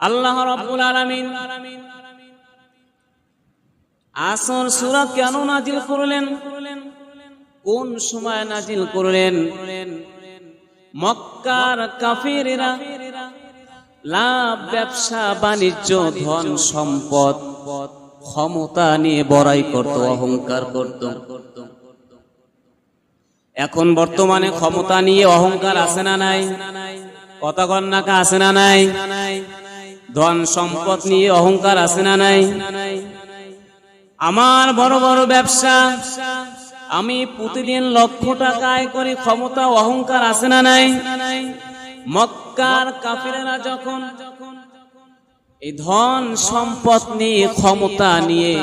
আল্লাহ রাব্বুল আলামিন আসর সূরা কেন নাজিল করলেন? কোন সময় নাজিল করলেন? মক্কার কাফিরেরা লাভ, ব্যবসা, বাণিজ্য, ধন সম্পদ, ক্ষমতা নিয়ে বড়াই করত, অহংকার করত। এখন বর্তমানে ক্ষমতা নিয়ে অহংকার আছে না নাই? কথা কন্যাকা আছে না নাই? ধন সম্পদ নিয়ে অহংকার আছে না নাই? আমার বড় বড় ব্যবসা, আমি প্রতিদিন লক্ষ টাকা আয় করি, ক্ষমতা, অহংকার আছে না নাই? মক্কার কাফিরেরা যখন এই ধন সম্পদ নিয়ে, ক্ষমতা নিয়ে,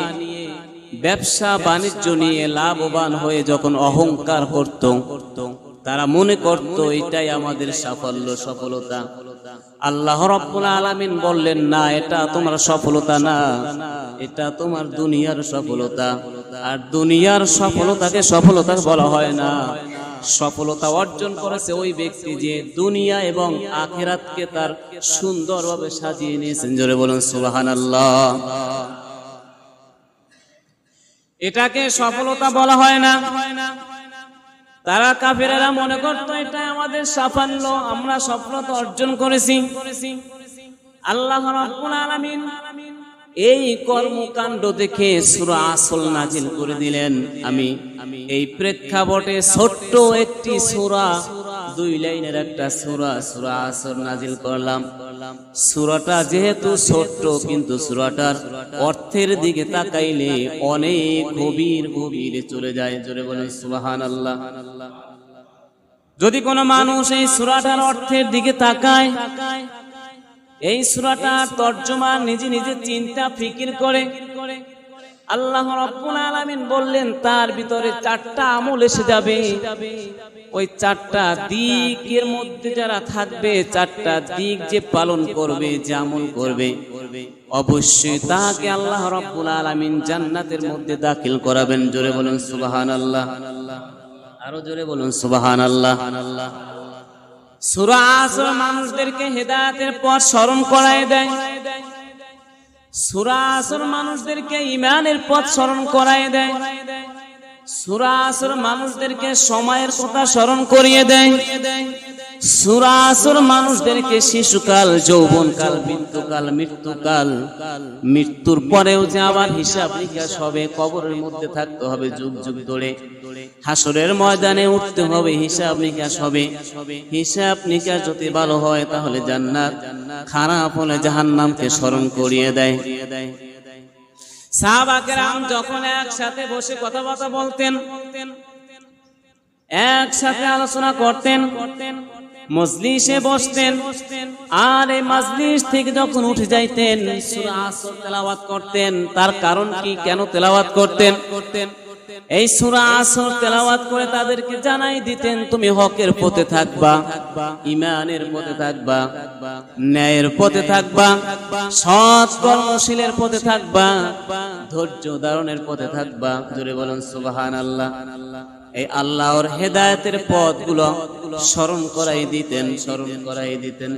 ব্যবসা বাণিজ্য নিয়ে লাভবান হয়ে যখন অহংকার করত, তারা মনে করত, এটাই আমাদের সাফল্য, সফলতা। আল্লাহ রব্বুল আলামিন বললেন, না, এটা তোমার সফলতা না। এটা তোমার দুনিয়ার সফলতা। আর দুনিয়ার সফলতাকে সফলতা বলা হয় না। সফলতা অর্জন করেছে ওই ব্যক্তি যে দুনিয়া এবং আখেরাতকে তার সুন্দরভাবে সাজিয়ে নিয়েছেন। জোরে বলুন সুবাহান আল্লাহ এটাকে সফলতা বলা হয় না। তারা কাফেরেরা মনে করতো এটা আমাদের সাফল্য, আমরা সফলতা অর্জন করেছি। আল্লাহ এই কর্মকাণ্ড দেখে সূরা আসল নাজিল করে দিলেন। আমি এই প্রেক্ষাপটে ছোট্ট একটি সূরা, দুই লাইনের একটা সূরা সূরা আসল নাজিল করলাম। সূরাটা যেহেতু ছোট্ট, কিন্তু সুরাটার অর্থের দিকে তাকাইলে অনেক গভীর গভীরে চলে যায়। জোরে বলেন, সুবহানাল্লাহ। যদি কোনো মানুষ এই সুরাটার অর্থের দিকে তাকায়, এই সূরাটার তর্জমা নিজে নিজে চিন্তা, ফিকির করে আল্লাহ রাব্বুল আলামিন বললেন, তার ভিতরে চারটা আমল এসে যাবে। ওই চারটা দিকের মধ্যে যারা থাকবে, চারটা দিক যে পালন করবে, যে আমল করবে, অবশ্যই তাকে আল্লাহ রাব্বুল আলামিন জান্নাতের মধ্যে দাখিল করাবেন। জোরে বলুন, সুবহানাল্লাহ। আরও জোরে বলুন, সুবহানাল্লাহ। সূরা আসর মানুষদেরকে হেদায়েতের পথ স্মরণ করায় দেয়। সূরা আসর মানুষদেরকে ইমানের পথ স্মরণ করায় দেয়। সূরা আসর মানুষদেরকে সময়ের কথা স্মরণ করিয়ে দেয়। সূরা আসর মানুষদেরকে শিশুকাল, যৌবনকাল, মৃত্যুকাল মৃত্যুকাল, মৃত্যুর পরেও যে আবার হিসাব নিকাশ হবে, কবরের মধ্যে থাকতে হবে যুগ যুগ ধরে। হাসরের ময়দানে উঠতে হবে, হিসাব নিকাশ হবে। হিসাব নিকাশ যদি ভালো হয়, তাহলে জান্নাত। খারাপ হলে জাহান্নামকে স্মরণ করিয়ে দেয়। যখন একসাথে বসে কথাবার্তা বলতেন, একসাথে আলোচনা করতেন বসতেন থেকে যখন উঠে যাইতেন তেলাওয়াত করতেন। তার কারণ কি? কেন তেলাওয়াত করতেন করতেন? এই সূরা আসর তেলাওয়াত করে তাদেরকে জানাই দিতেন, তুমি হকের পথে থাকবা ইমানের পথে থাকবা, ন্যায়ের পথে থাকবা, সৎ কর্মশীলের পথে থাকবা, ধৈর্য ধারণের পথে থাকবা। জোরে বলুন, সুবহানাল্লাহ। এই আল্লাহর হেদায়েতের পথগুলো স্মরণ করাই দিতেন, স্মরণ করাই দিতেন।